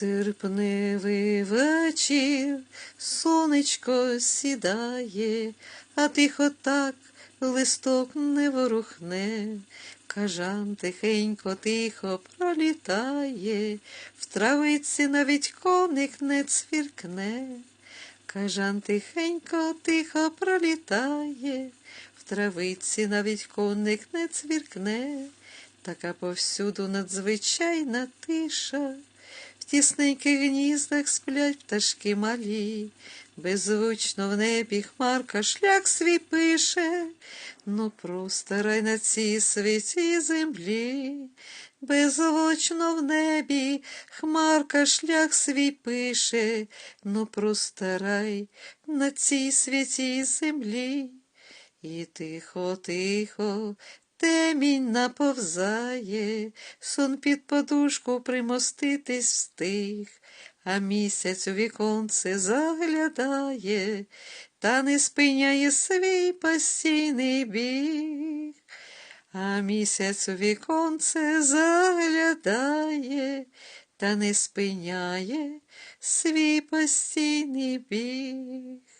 Серпневий вечір, сонечко сідає, а тихо так листок не ворухне. Кажан тихенько, тихо пролітає, в травиці навіть коник не цвіркне. Кажан тихенько, тихо пролітає, в травиці навіть коник не цвіркне, така повсюду надзвичайна тиша. Тісненьких гніздах сплять пташки малі, беззвучно в небі хмарка шлях свій пише, ну просто рай на цій святій землі, беззвучно в небі хмарка шлях свій пише, ну просто рай на цій святій землі. І тихо, тихо, темінь наповзає, сон під подушку примоститись встиг, а місяць у віконце заглядає, та не спиняє свій постійний біг. А місяць у віконце заглядає, та не спиняє свій постійний біг.